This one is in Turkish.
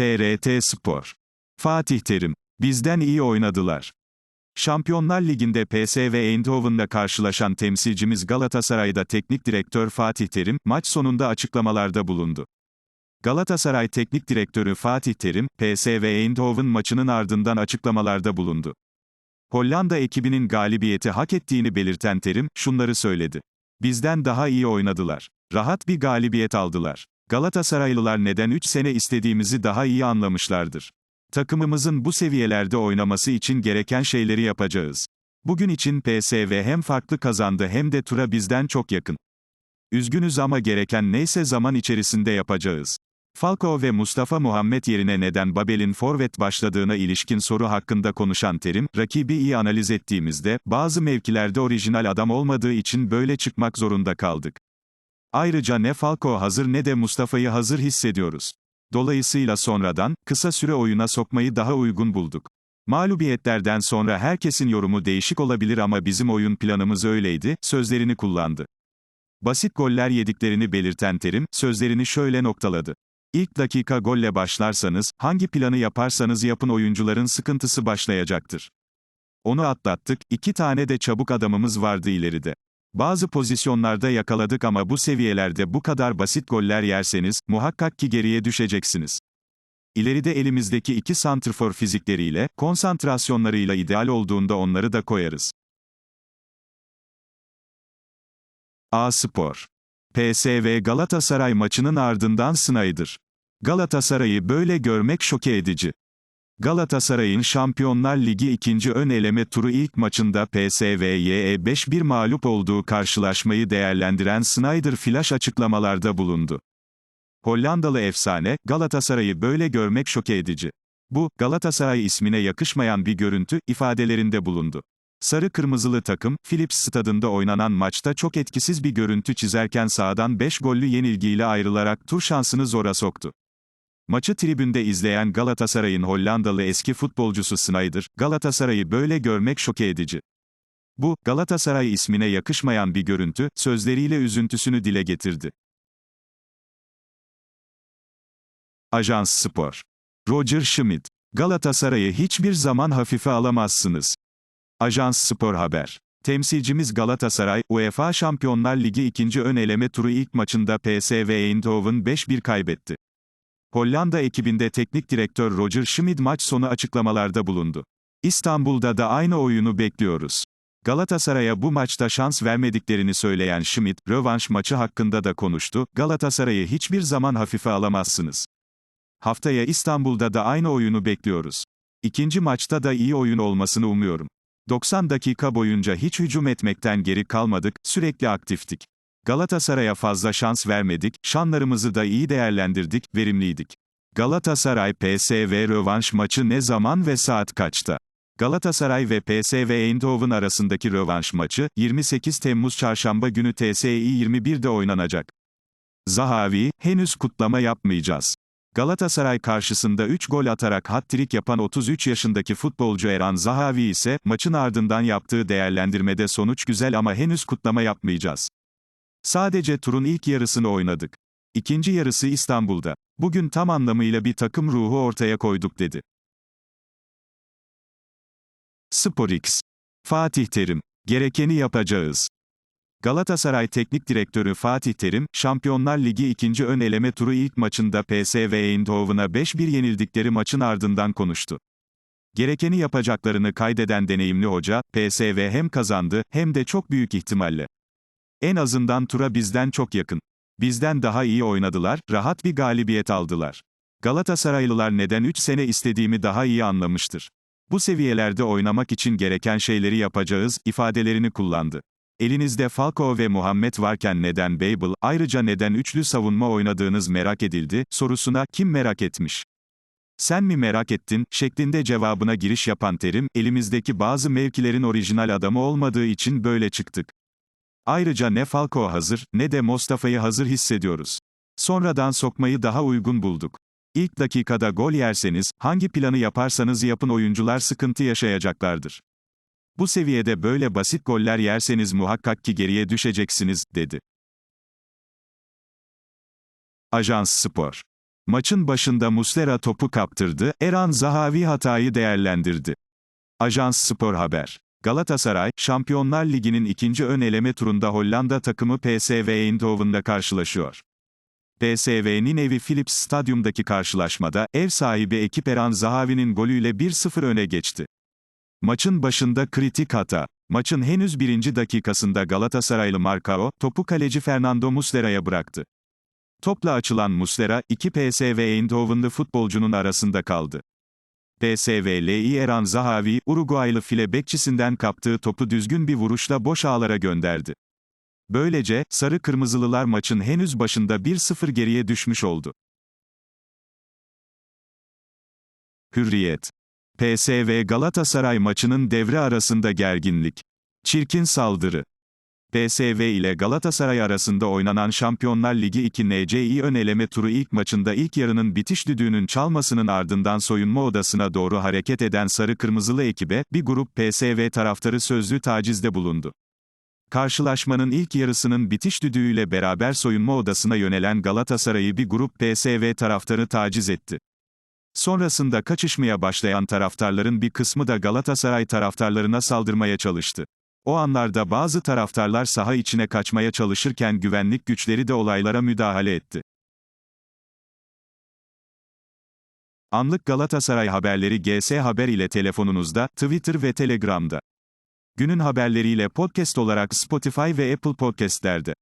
TRT Spor. Fatih Terim. Bizden iyi oynadılar. Şampiyonlar Ligi'nde PSV Eindhoven'la karşılaşan temsilcimiz Galatasaray'da teknik direktör Fatih Terim, maç sonunda açıklamalarda bulundu. Galatasaray Teknik Direktörü Fatih Terim, PSV Eindhoven maçının ardından açıklamalarda bulundu. Hollanda ekibinin galibiyeti hak ettiğini belirten Terim, şunları söyledi. Bizden daha iyi oynadılar. Rahat bir galibiyet aldılar. Galatasaraylılar neden 3 sene istediğimizi daha iyi anlamışlardır. Takımımızın bu seviyelerde oynaması için gereken şeyleri yapacağız. Bugün için PSV hem farklı kazandı hem de tura bizden çok yakın. Üzgünüz ama gereken neyse zaman içerisinde yapacağız. Falcao ve Mustafa Muhammed yerine neden Babel'in forvet başladığına ilişkin soru hakkında konuşan Terim, rakibi iyi analiz ettiğimizde, bazı mevkilerde orijinal adam olmadığı için böyle çıkmak zorunda kaldık. Ayrıca ne Falcao hazır ne de Mustafa'yı hazır hissediyoruz. Dolayısıyla sonradan, kısa süre oyuna sokmayı daha uygun bulduk. Mağlubiyetlerden sonra herkesin yorumu değişik olabilir ama bizim oyun planımız öyleydi, sözlerini kullandı. Basit goller yediklerini belirten Terim, sözlerini şöyle noktaladı. İlk dakika golle başlarsanız, hangi planı yaparsanız yapın oyuncuların sıkıntısı başlayacaktır. Onu atlattık, iki tane de çabuk adamımız vardı ileride. Bazı pozisyonlarda yakaladık ama bu seviyelerde bu kadar basit goller yerseniz, muhakkak ki geriye düşeceksiniz. İleride elimizdeki iki santrfor fizikleriyle, konsantrasyonlarıyla ideal olduğunda onları da koyarız. A Spor. PSV Galatasaray maçının ardından Snyder. Galatasaray'ı böyle görmek şoke edici. Galatasaray'ın Şampiyonlar Ligi ikinci ön eleme turu ilk maçında PSV'ye 5-1 mağlup olduğu karşılaşmayı değerlendiren Snyder flash açıklamalarda bulundu. Hollandalı efsane, Galatasaray'ı böyle görmek şoke edici. Bu, Galatasaray ismine yakışmayan bir görüntü, ifadelerinde bulundu. Sarı kırmızılı takım, Philips stadında oynanan maçta çok etkisiz bir görüntü çizerken sahadan 5 gollü yenilgiyle ayrılarak tur şansını zora soktu. Maçı tribünde izleyen Galatasaray'ın Hollandalı eski futbolcusu Snyder, Galatasaray'ı böyle görmek şoke edici. Bu, Galatasaray ismine yakışmayan bir görüntü, sözleriyle üzüntüsünü dile getirdi. Ajans Spor. Roger Schmidt. Galatasaray'ı hiçbir zaman hafife alamazsınız. Ajans Spor Haber. Temsilcimiz Galatasaray, UEFA Şampiyonlar Ligi ikinci ön eleme turu ilk maçında PSV Eindhoven 5-1 kaybetti. Hollanda ekibinde teknik direktör Roger Schmidt maç sonu açıklamalarda bulundu. İstanbul'da da aynı oyunu bekliyoruz. Galatasaray'a bu maçta şans vermediklerini söyleyen Schmidt, rövanş maçı hakkında da konuştu, Galatasaray'ı hiçbir zaman hafife alamazsınız. Haftaya İstanbul'da da aynı oyunu bekliyoruz. İkinci maçta da iyi oyun olmasını umuyorum. 90 dakika boyunca hiç hücum etmekten geri kalmadık, sürekli aktiftik. Galatasaray'a fazla şans vermedik, şanlarımızı da iyi değerlendirdik, verimliydik. Galatasaray PSV rövanş maçı ne zaman ve saat kaçta? Galatasaray ve PSV Eindhoven arasındaki rövanş maçı, 28 Temmuz Çarşamba günü TSI 21'de oynanacak. Zahavi, henüz kutlama yapmayacağız. Galatasaray karşısında 3 gol atarak hat-trick yapan 33 yaşındaki futbolcu Eren Zahavi ise, maçın ardından yaptığı değerlendirmede sonuç güzel ama henüz kutlama yapmayacağız. Sadece turun ilk yarısını oynadık. İkinci yarısı İstanbul'da. Bugün tam anlamıyla bir takım ruhu ortaya koyduk dedi. SporX. Fatih Terim. Gerekeni yapacağız. Galatasaray Teknik Direktörü Fatih Terim, Şampiyonlar Ligi ikinci ön eleme turu ilk maçında PSV Eindhoven'a 5-1 yenildikleri maçın ardından konuştu. Gerekeni yapacaklarını kaydeden deneyimli hoca, PSV hem kazandı, hem de çok büyük ihtimalle. En azından tura bizden çok yakın. Bizden daha iyi oynadılar, rahat bir galibiyet aldılar. Galatasaraylılar neden 3 sene istediğimi daha iyi anlamıştır. Bu seviyelerde oynamak için gereken şeyleri yapacağız, ifadelerini kullandı. Elinizde Falcao ve Muhammed varken neden Babel, ayrıca neden üçlü savunma oynadığınız merak edildi, sorusuna, kim merak etmiş? Sen mi merak ettin, şeklinde cevabına giriş yapan Terim, elimizdeki bazı mevkilerin orijinal adamı olmadığı için böyle çıktık. Ayrıca ne Falcao hazır, ne de Mustafa'yı hazır hissediyoruz. Sonradan sokmayı daha uygun bulduk. İlk dakikada gol yerseniz, hangi planı yaparsanız yapın oyuncular sıkıntı yaşayacaklardır. Bu seviyede böyle basit goller yerseniz muhakkak ki geriye düşeceksiniz, dedi. Ajans Spor. Maçın başında Muslera topu kaptırdı, Eran Zahavi hatayı değerlendirdi. Ajans Spor Haber. Galatasaray, Şampiyonlar Ligi'nin ikinci ön eleme turunda Hollanda takımı PSV Eindhoven'da karşılaşıyor. PSV'nin evi Philips Stadyum'daki karşılaşmada, ev sahibi ekip Eran Zahavi'nin golüyle 1-0 öne geçti. Maçın başında kritik hata. Maçın henüz birinci dakikasında Galatasaraylı Marcao, topu kaleci Fernando Muslera'ya bıraktı. Topla açılan Muslera, iki PSV Eindhoven'lı futbolcunun arasında kaldı. PSV'li Eran Zahavi, Uruguaylı file bekçisinden kaptığı topu düzgün bir vuruşla boş ağlara gönderdi. Böylece, Sarı Kırmızılılar maçın henüz başında 1-0 geriye düşmüş oldu. Hürriyet. PSV Galatasaray maçının devre arasında gerginlik. Çirkin saldırı. PSV ile Galatasaray arasında oynanan Şampiyonlar Ligi 2 NCI ön eleme turu ilk maçında ilk yarının bitiş düdüğünün çalmasının ardından soyunma odasına doğru hareket eden sarı kırmızılı ekibe, bir grup PSV taraftarı sözlü tacizde bulundu. Karşılaşmanın ilk yarısının bitiş düdüğüyle beraber soyunma odasına yönelen Galatasaray'ı bir grup PSV taraftarı taciz etti. Sonrasında kaçışmaya başlayan taraftarların bir kısmı da Galatasaray taraftarlarına saldırmaya çalıştı. O anlarda bazı taraftarlar saha içine kaçmaya çalışırken güvenlik güçleri de olaylara müdahale etti. Anlık Galatasaray haberleri GS Haber ile telefonunuzda, Twitter ve Telegram'da. Günün haberleriyle podcast olarak Spotify ve Apple Podcast'lerde.